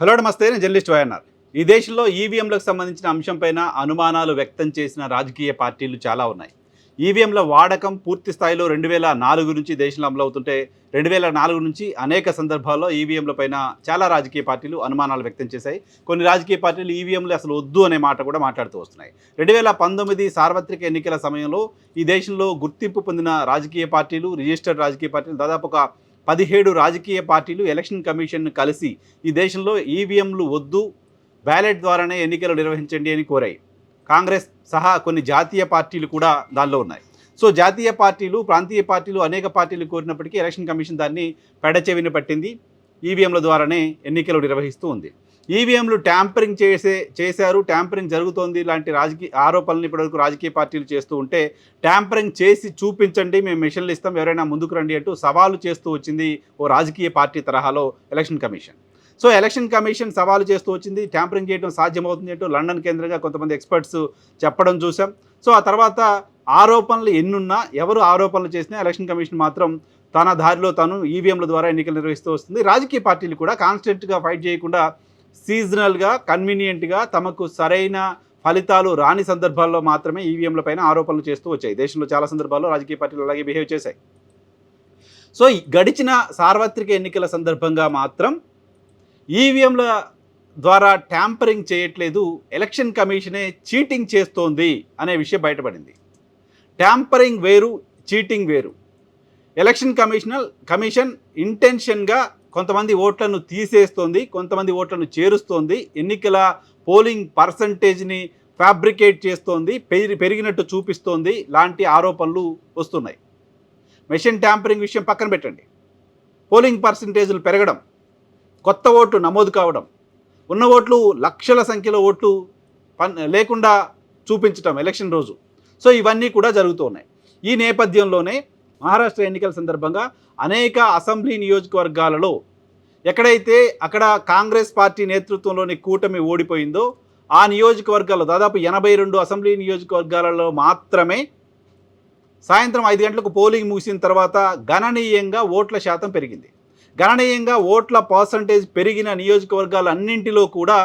Hello నమస్తే నేను journalist YNR. ఈ దేశంలో ఈవీఎంలకు సంబంధించిన అంశంపైన అనుమానాలు వ్యక్తం చేసిన రాజకీయ పార్టీలు చాలా ఉన్నాయి. ఈవీఎంల వాడకం పూర్తి స్థాయిలో రెండు వేల నాలుగు నుంచి దేశంలో అమలవుతుంటే రెండు వేల నాలుగు నుంచి అనేక సందర్భాల్లో ఈవీఎంల పైన చాలా రాజకీయ పార్టీలు అనుమానాలు వ్యక్తం చేశాయి. కొన్ని రాజకీయ పార్టీలు ఈవీఎంలు అసలు వద్దు అనే మాట కూడా మాట్లాడుతూ వస్తున్నాయి. రెండు వేల పంతొమ్మిది సార్వత్రిక ఎన్నికల సమయంలో ఈ దేశంలో గుర్తింపు పొందిన రాజకీయ పార్టీలు రిజిస్టర్డ్ రాజకీయ పార్టీలు దాదాపు ఒక పదిహేడు రాజకీయ పార్టీలు ఎలక్షన్ కమిషన్ కలిసి ఈ దేశంలో ఈవీఎంలు వద్దు బ్యాలెట్ ద్వారానే ఎన్నికలు నిర్వహించండి అని కోరాయి. కాంగ్రెస్ సహా కొన్ని జాతీయ పార్టీలు కూడా దానిలో ఉన్నాయి. సో జాతీయ పార్టీలు ప్రాంతీయ పార్టీలు అనేక పార్టీలు కోరినప్పటికీ ఎలక్షన్ కమిషన్ దాన్ని పెడచెవిన పట్టింది. ఈవీఎంల ద్వారానే ఎన్నికలు నిర్వహిస్తూ ఉంది. ఈవీఎంలు ట్యాంపరింగ్ చేసే చేశారు ట్యాంపరింగ్ జరుగుతోంది లాంటి రాజకీయ ఆరోపణలు ఇప్పటివరకు రాజకీయ పార్టీలు చేస్తూ ఉంటే ట్యాంపరింగ్ చేసి చూపించండి మేము మిషన్లు ఇస్తాం ఎవరైనా ముందుకు రండి అంటూ సవాలు చేస్తూ వచ్చింది ఓ రాజకీయ పార్టీ తరహాలో election commission. So election commission సవాలు చేస్తూ వచ్చింది ట్యాంపరింగ్ చేయడం సాధ్యమవుతుంది అంటూ లండన్ కేంద్రంగా కొంతమంది ఎక్స్పర్ట్స్ చెప్పడం చూసాం సో ఆ తర్వాత ఆరోపణలు ఎన్నున్నా ఎవరు ఆరోపణలు చేసినా ఎలక్షన్ కమిషన్ మాత్రం తన దారిలో తాను ఈవీఎంల ద్వారా ఎన్నికలు నిర్వహిస్తూ వస్తుంది. రాజకీయ పార్టీలు కూడా కాన్స్టెంట్గా ఫైట్ చేయకుండా సీజనల్గా కన్వీనియంట్గా తమకు సరైన ఫలితాలు రాని సందర్భాల్లో మాత్రమే ఈవీఎంల పైన ఆరోపణలు చేస్తూ వచ్చాయి. దేశంలో చాలా సందర్భాల్లో రాజకీయ పార్టీలు అలాగే బిహేవ్ చేశాయి. సో గడిచిన సార్వత్రిక ఎన్నికల సందర్భంగా మాత్రం ఈవీఎంల ద్వారా ట్యాంపరింగ్ చేయట్లేదు ఎలక్షన్ కమిషనే చీటింగ్ చేస్తోంది అనే విషయం బయటపడింది. ట్యాంపరింగ్ వేరు చీటింగ్ వేరు. ఎలక్షన్ కమిషనల్ కమిషన్ ఇంటెన్షన్గా కొంతమంది ఓట్లను తీసేస్తోంది కొంతమంది ఓట్లను చేరుస్తోంది ఎన్నికల పోలింగ్ పర్సంటేజ్ని ఫ్యాబ్రికేట్ చేస్తోంది పెరి పెరిగినట్టు చూపిస్తోంది లాంటి ఆరోపణలు వస్తున్నాయి. మెషిన్ ట్యాంపరింగ్ విషయం పక్కన పెట్టండి. పోలింగ్ పర్సంటేజ్లు పెరగడం కొత్త ఓట్లు నమోదు కావడం ఉన్న ఓట్లు లక్షల సంఖ్యలో ఓట్లు లేకుండా చూపించటం ఎలక్షన్ రోజు. సో ఇవన్నీ కూడా జరుగుతూ ఉన్నాయి. ఈ నేపథ్యంలోనే మహారాష్ట్ర ఎన్నికల సందర్భంగా అనేక అసెంబ్లీ నియోజకవర్గాలలో ఎక్కడైతే అక్కడ కాంగ్రెస్ పార్టీ నేతృత్వంలోని కూటమి ఓడిపోయిందో ఆ నియోజకవర్గాల్లో దాదాపు ఎనభై రెండు అసెంబ్లీ నియోజకవర్గాలలో మాత్రమే సాయంత్రం ఐదు గంటలకు పోలింగ్ ముగిసిన తర్వాత గణనీయంగా ఓట్ల శాతం పెరిగింది. గణనీయంగా ఓట్ల పర్సంటేజ్ పెరిగిన నియోజకవర్గాలన్నింటిలో కూడా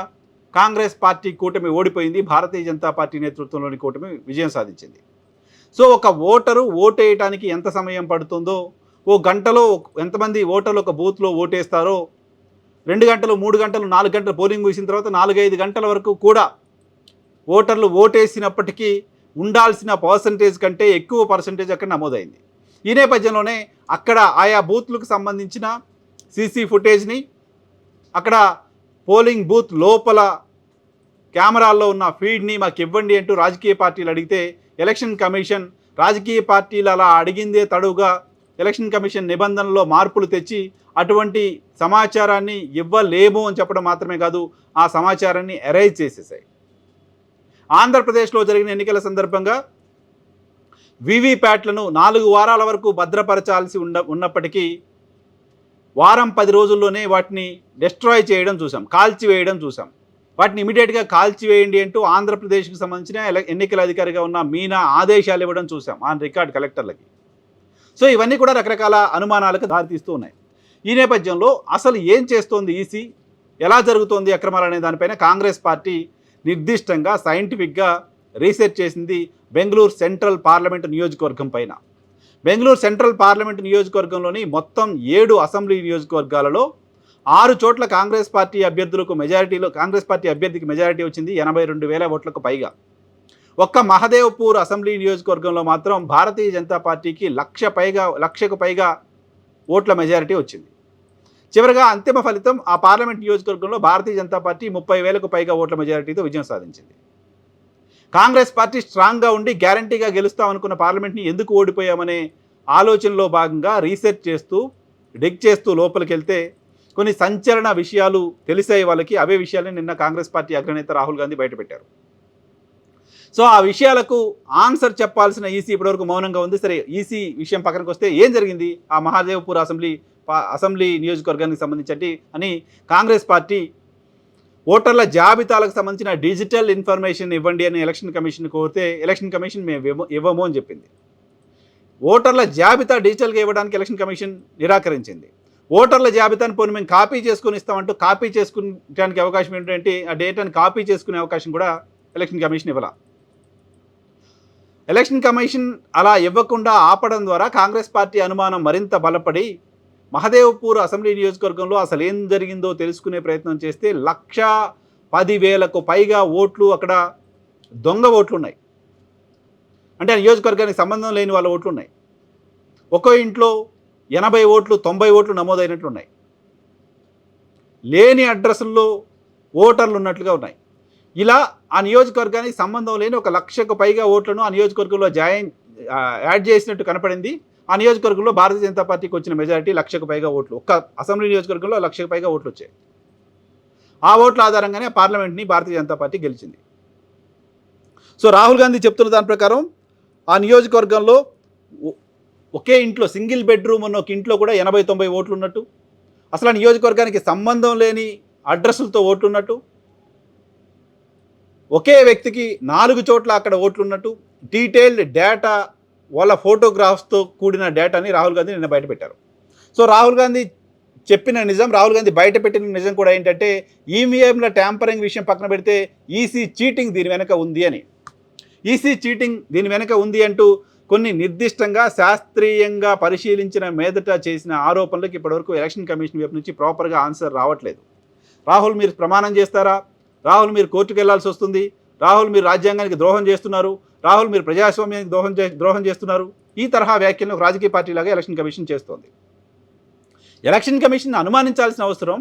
కాంగ్రెస్ పార్టీ కూటమి ఓడిపోయింది. భారతీయ జనతా పార్టీ నేతృత్వంలోని కూటమి విజయం సాధించింది. సో ఒక ఓటరు ఓటేయటానికి ఎంత సమయం పడుతుందో ఓ గంటలో ఎంతమంది ఓటర్లు ఒక బూత్లో ఓటేస్తారో రెండు గంటలు మూడు గంటలు నాలుగు గంటలు పోలింగ్ ముగిసిన తర్వాత నాలుగైదు గంటల వరకు కూడా ఓటర్లు ఓటేసినప్పటికీ ఉండాల్సిన పర్సంటేజ్ కంటే ఎక్కువ పర్సంటేజ్ అక్కడ నమోదైంది. ఈ నేపథ్యంలోనే అక్కడ ఆయా బూత్లకు సంబంధించిన సీసీ ఫుటేజ్ని అక్కడ పోలింగ్ బూత్ లోపల కెమెరాల్లో ఉన్న ఫీడ్ని మాకు ఇవ్వండి అంటూ రాజకీయ పార్టీలు అడిగితే ఎలక్షన్ కమిషన్ రాజకీయ పార్టీలు అలా అడిగిందే తడుగా ఎలక్షన్ కమిషన్ నిబంధనల్లో మార్పులు తెచ్చి అటువంటి సమాచారాన్ని ఇవ్వలేము అని చెప్పడం మాత్రమే కాదు ఆ సమాచారాన్ని ఎరైజ్ చేసేసాయి. ఆంధ్రప్రదేశ్లో జరిగిన ఎన్నికల సందర్భంగా వివిప్యాట్లను నాలుగు వారాల వరకు భద్రపరచాల్సి ఉండ ఉన్నప్పటికీ వారం పది రోజుల్లోనే వాటిని డిస్ట్రాయ్ చేయడం చూసాం కాల్చివేయడం చూసాం. వాటిని ఇమీడియట్గా కాల్చివేయండి అంటూ ఆంధ్రప్రదేశ్కి సంబంధించిన ఎన్నికల అధికారిగా ఉన్న మీనా ఆదేశాలు ఇవ్వడం చూసాం ఆన్ రికార్డ్ కలెక్టర్లకి. సో ఇవన్నీ కూడా రకరకాల అనుమానాలకు దారితీస్తూ ఉన్నాయి. ఈ నేపథ్యంలో అసలు ఏం చేస్తోంది ఈసీ? ఎలా జరుగుతోంది అక్రమాలు అనే దానిపైన కాంగ్రెస్ పార్టీ నిర్దిష్టంగా సైంటిఫిక్గా రీసెర్చ్ చేసింది బెంగళూరు సెంట్రల్ పార్లమెంటు నియోజకవర్గం పైన. బెంగళూరు సెంట్రల్ పార్లమెంటు నియోజకవర్గంలోని మొత్తం ఏడు అసెంబ్లీ నియోజకవర్గాలలో ఆరు చోట్ల కాంగ్రెస్ పార్టీ అభ్యర్థులకు మెజారిటీలో కాంగ్రెస్ పార్టీ అభ్యర్థికి మెజారిటీ వచ్చింది ఎనభై రెండు వేల ఓట్లకు పైగా. ఒక్క మహదేవ్పూర్ అసెంబ్లీ నియోజకవర్గంలో మాత్రం భారతీయ జనతా పార్టీకి లక్ష పైగా లక్షకు పైగా ఓట్ల మెజారిటీ వచ్చింది. చివరగా అంతిమ ఫలితం ఆ పార్లమెంట్ నియోజకవర్గంలో భారతీయ జనతా పార్టీ ముప్పై వేలకు పైగా ఓట్ల మెజారిటీతో విజయం సాధించింది. కాంగ్రెస్ పార్టీ స్ట్రాంగ్గా ఉండి గ్యారంటీగా గెలుస్తామనుకున్న పార్లమెంట్ని ఎందుకు ఓడిపోయామనే ఆలోచనలో భాగంగా రీసెర్చ్ చేస్తూ డిగ్ చేస్తూ లోపలికి వెళ్తే కొన్ని సంచలన విషయాలు తెలిసాయి వాళ్ళకి అవే విషయాలని నిన్న కాంగ్రెస్ పార్టీ అగ్రనేత రాహుల్ గాంధీ బయటపెట్టారు. సో ఆ విషయాలకు ఆన్సర్ చెప్పాల్సిన ఈసీ ఇప్పటివరకు మౌనంగా ఉంది. సరే ఈసీ విషయం పక్కనకు వస్తే ఏం జరిగింది? ఆ మహాదేవ్పూర్ అసెంబ్లీ అసెంబ్లీ నియోజకవర్గానికి సంబంధించి అని కాంగ్రెస్ పార్టీ ఓటర్ల జాబితాలకు సంబంధించిన డిజిటల్ ఇన్ఫర్మేషన్ ఇవ్వండి అని ఎలక్షన్ కమిషన్ కోరితే ఎలక్షన్ కమిషన్ మేము ఇవ్వము అని చెప్పింది. ఓటర్ల జాబితా డిజిటల్గా ఇవ్వడానికి ఎలక్షన్ కమిషన్ నిరాకరించింది. ఓటర్ల జాబితాను పోనీ మేము కాపీ చేసుకుని ఇస్తామంటూ కాపీ చేసుకునేటానికి అవకాశం ఏంటంటే ఆ డేటాను కాపీ చేసుకునే అవకాశం కూడా ఎలక్షన్ కమిషన్ ఇవ్వాల? ఎలక్షన్ కమిషన్ అలా ఇవ్వకుండా ఆపడం ద్వారా కాంగ్రెస్ పార్టీ అనుమానం మరింత బలపడి మహదేవ్పూర్ అసెంబ్లీ నియోజకవర్గంలో అసలు ఏం జరిగిందో తెలుసుకునే ప్రయత్నం చేస్తే లక్ష పదివేలకు పైగా ఓట్లు అక్కడ దొంగ ఓట్లు ఉన్నాయి. అంటే ఆ నియోజకవర్గానికి సంబంధం లేని వాళ్ళ ఓట్లు ఉన్నాయి. ఒక్కో ఇంట్లో ఎనభై ఓట్లు తొంభై ఓట్లు నమోదైనట్లు ఉన్నాయి లేని అడ్రస్ల్లో ఓటర్లు ఉన్నట్లుగా ఉన్నాయి. ఇలా ఆ నియోజకవర్గానికి సంబంధం లేని ఒక లక్షకు పైగా ఓట్లను ఆ నియోజకవర్గంలో జాయిన్ యాడ్ చేసినట్టు కనపడింది. ఆ నియోజకవర్గంలో భారతీయ జనతా పార్టీకి వచ్చిన మెజారిటీ లక్షకు పైగా ఓట్లు. ఒక్క అసెంబ్లీ నియోజకవర్గంలో లక్షకు పైగా ఓట్లు వచ్చాయి. ఆ ఓట్ల ఆధారంగానే పార్లమెంట్ని భారతీయ జనతా పార్టీ గెలిచింది. సో రాహుల్ గాంధీ చెప్తున్న దాని ప్రకారం ఆ నియోజకవర్గంలో ఒకే ఇంట్లో సింగిల్ బెడ్రూమ్ ఉన్న ఒక ఇంట్లో కూడా ఎనభై తొంభై ఓట్లు ఉన్నట్టు. అసలు ఆ నియోజకవర్గానికి సంబంధం లేని అడ్రస్లతో ఓట్లు ఉన్నట్టు ఒకే వ్యక్తికి నాలుగు చోట్ల అక్కడ ఓట్లు ఉన్నట్టు డీటెయిల్డ్ డేటా వాళ్ళ ఫోటోగ్రాఫ్స్తో కూడిన డేటాని రాహుల్ గాంధీ నిన్న బయటపెట్టారు సో రాహుల్ గాంధీ చెప్పిన నిజం రాహుల్ గాంధీ బయట పెట్టిన నిజం కూడా ఏంటంటే ఈవీఎంల ట్యాంపరింగ్ విషయం పక్కన పెడితే ఈసీ చీటింగ్ దీని వెనక ఉంది అని. ఈసీ చీటింగ్ దీని వెనక ఉంది అంటూ కొన్ని నిర్దిష్టంగా శాస్త్రీయంగా పరిశీలించిన మీదట చేసిన ఆరోపణలకు ఇప్పటివరకు ఎలక్షన్ కమిషన్ వైపు నుంచి ప్రాపర్గా ఆన్సర్ రావట్లేదు. రాహుల్ మీరు ప్రమాణం చేస్తారా? రాహుల్ మీరు కోర్టుకు వెళ్ళాల్సి వస్తుంది. రాహుల్ మీరు రాజ్యాంగానికి ద్రోహం చేస్తున్నారు. రాహుల్ మీరు ప్రజాస్వామ్యానికి ద్రోహం చే ద్రోహం చేస్తున్నారు. ఈ తరహా వ్యాఖ్యలను రాజకీయ పార్టీలాగా ఎలక్షన్ కమిషన్ చేస్తోంది. ఎలక్షన్ కమిషన్ అనుమానించాల్సిన అవసరం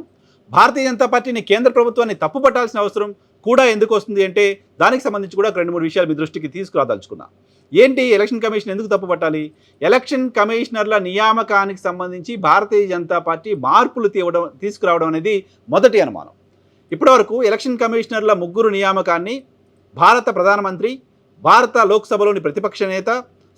భారతీయ జనతా పార్టీని కేంద్ర ప్రభుత్వాన్ని తప్పుపట్టాల్సిన అవసరం కూడా ఎందుకు వస్తుంది అంటే దానికి సంబంధించి కూడా రెండు మూడు విషయాలు మీ దృష్టికి తీసుకురాదలుచుకున్నా. ఏంటి ఎలక్షన్ కమిషన్ ఎందుకు తప్పుపట్టాలి? ఎలక్షన్ కమిషనర్ల నియామకానికి సంబంధించి భారతీయ జనతా పార్టీ మార్పులు తీవడం తీసుకురావడం అనేది మొదటి అనుమానం. ఇప్పటివరకు ఎలక్షన్ కమిషనర్ల ముగ్గురు నియామకాన్ని భారత ప్రధానమంత్రి భారత లోక్సభలోని ప్రతిపక్ష నేత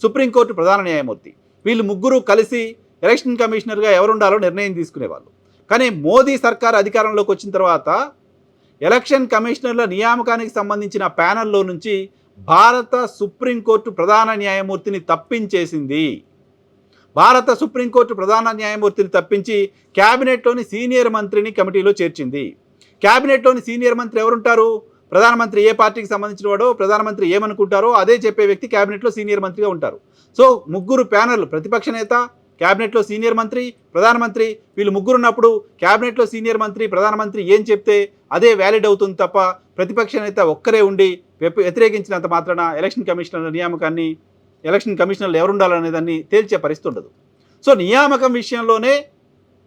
సుప్రీంకోర్టు ప్రధాన న్యాయమూర్తి వీళ్ళు ముగ్గురు కలిసి ఎలక్షన్ కమిషనర్గా ఎవరుండాలో నిర్ణయం తీసుకునేవాళ్ళు. కానీ మోదీ సర్కార్ అధికారంలోకి వచ్చిన తర్వాత ఎలక్షన్ కమిషనర్ల నియామకానికి సంబంధించిన ప్యానెల్లో నుంచి భారత సుప్రీంకోర్టు ప్రధాన న్యాయమూర్తిని తప్పించేసింది. భారత సుప్రీంకోర్టు ప్రధాన న్యాయమూర్తిని తప్పించి క్యాబినెట్లోని సీనియర్ మంత్రిని కమిటీలో చేర్చింది. క్యాబినెట్లోని సీనియర్ మంత్రి ఎవరుంటారు? ప్రధానమంత్రి ఏ పార్టీకి సంబంధించిన వాడో ప్రధానమంత్రి ఏమనుకుంటారో అదే చెప్పే వ్యక్తి క్యాబినెట్లో సీనియర్ మంత్రిగా ఉంటారు. సో ముగ్గురు ప్యానల్ ప్రతిపక్ష నేత క్యాబినెట్లో సీనియర్ మంత్రి ప్రధానమంత్రి వీళ్ళు ముగ్గురు ఉన్నప్పుడు క్యాబినెట్లో సీనియర్ మంత్రి ప్రధానమంత్రి ఏం చెప్తే అదే వ్యాలిడ్ అవుతుంది తప్ప ప్రతిపక్ష నేత ఒక్కరే ఉండి వ్యతిరేకించినంత మాత్రాన ఎలక్షన్ కమిషనర్ నియామకాన్ని ఎలక్షన్ కమిషనర్లు ఎవరుండాలనే దాన్ని తేల్చే పరిస్థితి ఉండదు. సో నియామకం విషయంలోనే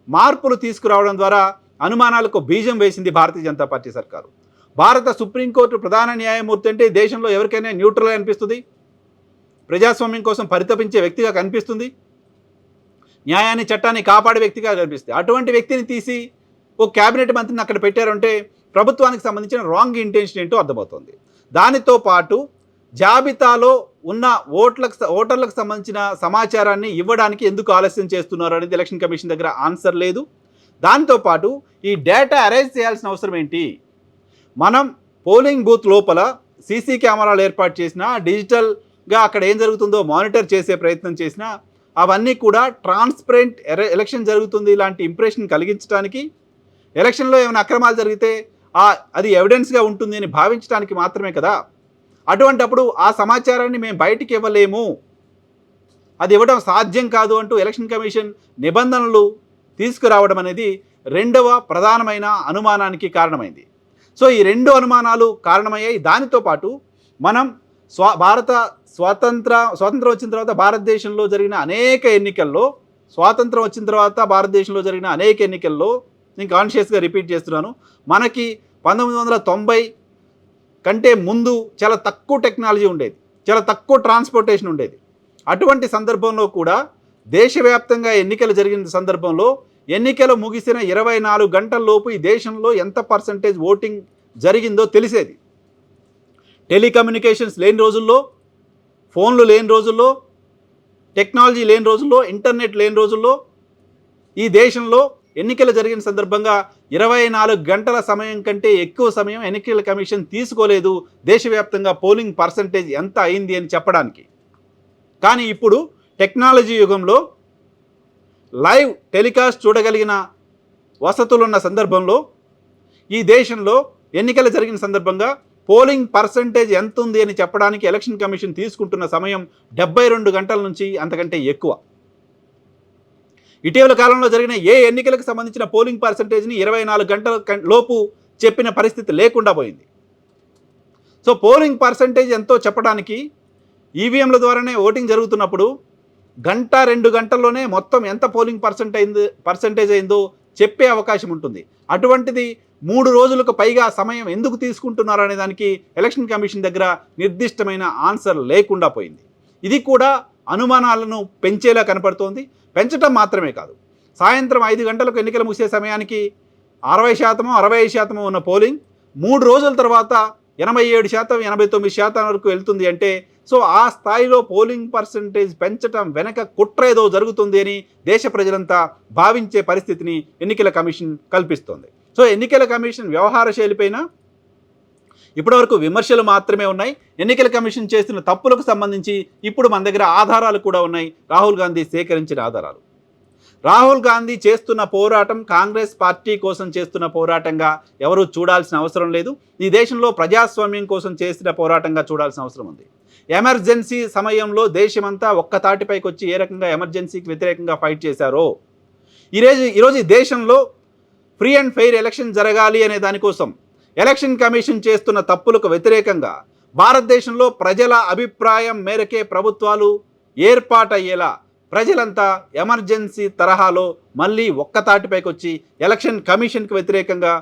మార్పులు తీసుకురావడం ద్వారా అనుమానాలకు బీజం వేసింది భారతీయ జనతా పార్టీ సర్కారు. భారత సుప్రీంకోర్టు ప్రధాన న్యాయమూర్తి అంటే దేశంలో ఎవరికైనా న్యూట్రల్ అనిపిస్తుంది. ప్రజాస్వామ్యం కోసం పరితపించే వ్యక్తిగా కనిపిస్తుంది. న్యాయాన్ని చట్టాన్ని కాపాడే వ్యక్తిగా కనిపిస్తుంది అటువంటి వ్యక్తిని తీసి ఓ క్యాబినెట్ మంత్రిని అక్కడ పెట్టారంటే ప్రభుత్వానికి సంబంధించిన రాంగ్ ఇంటెన్షన్ ఏంటో అర్థమవుతుంది. దానితో పాటు జాబితాలో ఉన్న ఓట్లకు ఓటర్లకు సంబంధించిన సమాచారాన్ని ఇవ్వడానికి ఎందుకు ఆలస్యం చేస్తున్నారు అనేది ఎలక్షన్ కమిషన్ దగ్గర ఆన్సర్ లేదు. దాంతో పాటు ఈ డేటా అరేంజ్ చేయాల్సిన అవసరం ఏంటి? మనం పోలింగ్ బూత్ లోపల సీసీ కెమెరాలు ఏర్పాటు చేసినా డిజిటల్గా అక్కడ ఏం జరుగుతుందో మానిటర్ చేసే ప్రయత్నం చేసినా అవన్నీ కూడా ట్రాన్స్పరెంట్ ఎలక్షన్ జరుగుతుంది ఇలాంటి ఇంప్రెషన్ కలిగించడానికి ఎలక్షన్లో ఏమైనా అక్రమాలు జరిగితే ఆ అది ఎవిడెన్స్గా ఉంటుంది అని భావించడానికి మాత్రమే కదా. అటువంటప్పుడు ఆ సమాచారాన్ని మేము బయటికి ఇవ్వలేము. అది ఇవ్వడం సాధ్యం కాదు అంటూ ఎలక్షన్ కమిషన్ నిబంధనలు తీసుకురావడం అనేది రెండవ ప్రధానమైన అనుమానానికి కారణమైంది. సో ఈ రెండు అనుమానాలు కారణమయ్యాయి. దానితో పాటు మనం స్వా భారత స్వాతంత్ర స్వాతంత్రం వచ్చిన తర్వాత భారతదేశంలో జరిగిన అనేక ఎన్నికల్లో స్వాతంత్రం వచ్చిన తర్వాత భారతదేశంలో జరిగిన అనేక ఎన్నికల్లో నేను కాన్షియస్గా రిపీట్ చేస్తున్నాను మనకి పంతొమ్మిది వందల తొంభై కంటే ముందు చాలా తక్కువ టెక్నాలజీ ఉండేది చాలా తక్కువ ట్రాన్స్పోర్టేషన్ ఉండేది. అటువంటి సందర్భంలో కూడా దేశవ్యాప్తంగా ఎన్నికలు జరిగిన సందర్భంలో ఎన్నికలు ముగిసిన ఇరవై నాలుగు గంటల లోపు ఈ దేశంలో ఎంత పర్సంటేజ్ ఓటింగ్ జరిగిందో తెలిసేది. టెలికమ్యూనికేషన్స్ లేని రోజుల్లో ఫోన్లు లేని రోజుల్లో టెక్నాలజీ లేని రోజుల్లో ఇంటర్నెట్ లేని రోజుల్లో ఈ దేశంలో ఎన్నికలు జరిగిన సందర్భంగా ఇరవై నాలుగు గంటల సమయం కంటే ఎక్కువ సమయం ఎన్నికల కమిషన్ తీసుకోలేదు. దేశవ్యాప్తంగా పోలింగ్ పర్సంటేజ్ ఎంత అయింది అని చెప్పడానికి. కానీ ఇప్పుడు టెక్నాలజీ యుగంలో లైవ్ టెలికాస్ట్ చూడగలిగిన వసతులున్న సందర్భంలో ఈ దేశంలో ఎన్నికలు జరిగిన సందర్భంగా పోలింగ్ పర్సంటేజ్ ఎంత ఉంది అని చెప్పడానికి ఎలక్షన్ కమిషన్ తీసుకుంటున్న సమయం డెబ్బై రెండు గంటల నుంచి అంతకంటే ఎక్కువ. ఇటీవల కాలంలో జరిగిన ఏ ఎన్నికలకు సంబంధించిన పోలింగ్ పర్సంటేజ్ని ఇరవై నాలుగు గంటల లోపు చెప్పిన పరిస్థితి లేకుండా పోయింది. సో పోలింగ్ పర్సంటేజ్ ఎంతో చెప్పడానికి ఈవీఎంల ద్వారానే ఓటింగ్ జరుగుతున్నప్పుడు గంట రెండు గంటల్లోనే మొత్తం ఎంత పోలింగ్ పర్సెంట్ అయింది పర్సంటేజ్ అయిందో చెప్పే అవకాశం ఉంటుంది. అటువంటిది మూడు రోజులకు పైగా సమయం ఎందుకు తీసుకుంటున్నారు అనే దానికి ఎలక్షన్ కమిషన్ దగ్గర నిర్దిష్టమైన ఆన్సర్ లేకుండా పోయింది. ఇది కూడా అనుమానాలను పెంచేలా కనపడుతోంది. పెంచడం మాత్రమే కాదు. సాయంత్రం ఐదు గంటలకు ఎన్నికలు ముగిసే సమయానికి అరవై శాతము అరవై ఐదు శాతము ఉన్న పోలింగ్ మూడు రోజుల తర్వాత ఎనభై ఏడు శాతం ఎనభై తొమ్మిది శాతం వరకు వెళ్తుంది అంటే సో ఆ స్థాయిలో పోలింగ్ పర్సంటేజ్ పెంచడం వెనక కుట్ర ఏదో జరుగుతుంది అని దేశ ప్రజలంతా భావించే పరిస్థితిని ఎన్నికల కమిషన్ కల్పిస్తోంది. సో ఎన్నికల కమిషన్ వ్యవహార శైలిపైన ఇప్పటివరకు విమర్శలు మాత్రమే ఉన్నాయి. ఎన్నికల కమిషన్ చేస్తున్న తప్పులకు సంబంధించి ఇప్పుడు మన దగ్గర ఆధారాలు కూడా ఉన్నాయి. రాహుల్ గాంధీ సేకరించిన ఆధారాలు. రాహుల్ గాంధీ చేస్తున్న పోరాటం కాంగ్రెస్ పార్టీ కోసం చేస్తున్న పోరాటంగా ఎవరూ చూడాల్సిన అవసరం లేదు. ఈ దేశంలో ప్రజాస్వామ్యం కోసం చేసిన పోరాటంగా చూడాల్సిన అవసరం ఉంది. ఎమర్జెన్సీ సమయంలో దేశమంతా ఒక్క తాటిపైకి వచ్చి ఏ రకంగా ఎమర్జెన్సీకి వ్యతిరేకంగా ఫైట్ చేశారో? ఈరోజు ఈరోజు ఈ దేశంలో ఫ్రీ అండ్ ఫెయిర్ ఎలక్షన్ జరగాలి అనే దానికోసం ఎలక్షన్ కమిషన్ చేస్తున్న తప్పులకు వ్యతిరేకంగా భారతదేశంలో ప్రజల అభిప్రాయం మేరకే ప్రభుత్వాలు ఏర్పాటయ్యేలా ప్రజలంతా ఎమర్జెన్సీ తరహాలో మళ్ళీ ఒక్కతాటిపైకి వచ్చి ఎలక్షన్ కమిషన్కి వ్యతిరేకంగా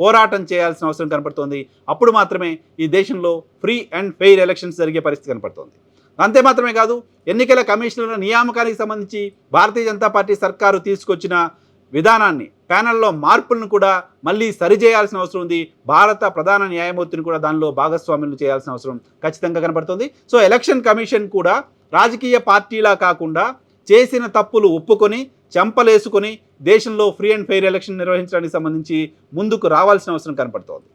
పోరాటం చేయాల్సిన అవసరం కనపడుతోంది. అప్పుడు మాత్రమే ఈ దేశంలో ఫ్రీ అండ్ ఫెయిర్ ఎలక్షన్స్ జరిగే పరిస్థితి కనపడుతోంది. అంతే మాత్రమే కాదు ఎన్నికల కమిషన్ల నియామకానికి సంబంధించి భారతీయ జనతా పార్టీ సర్కారు తీసుకొచ్చిన విధానాన్ని ప్యానెల్లో మార్పులను కూడా మళ్ళీ సరిచేయాల్సిన అవసరం ఉంది. భారత ప్రధాన న్యాయమూర్తిని కూడా దానిలో భాగస్వాములు చేయాల్సిన అవసరం ఖచ్చితంగా కనపడుతుంది. సో ఎలక్షన్ కమిషన్ కూడా రాజకీయ పార్టీలా కాకుండా చేసిన తప్పులు ఒప్పుకొని చెంపలేసుకొని దేశంలో ఫ్రీ అండ్ ఫెయిర్ ఎలక్షన్ నిర్వహించడానికి సంబంధించి ముందుకు రావాల్సిన అవసరం కనపడుతోంది.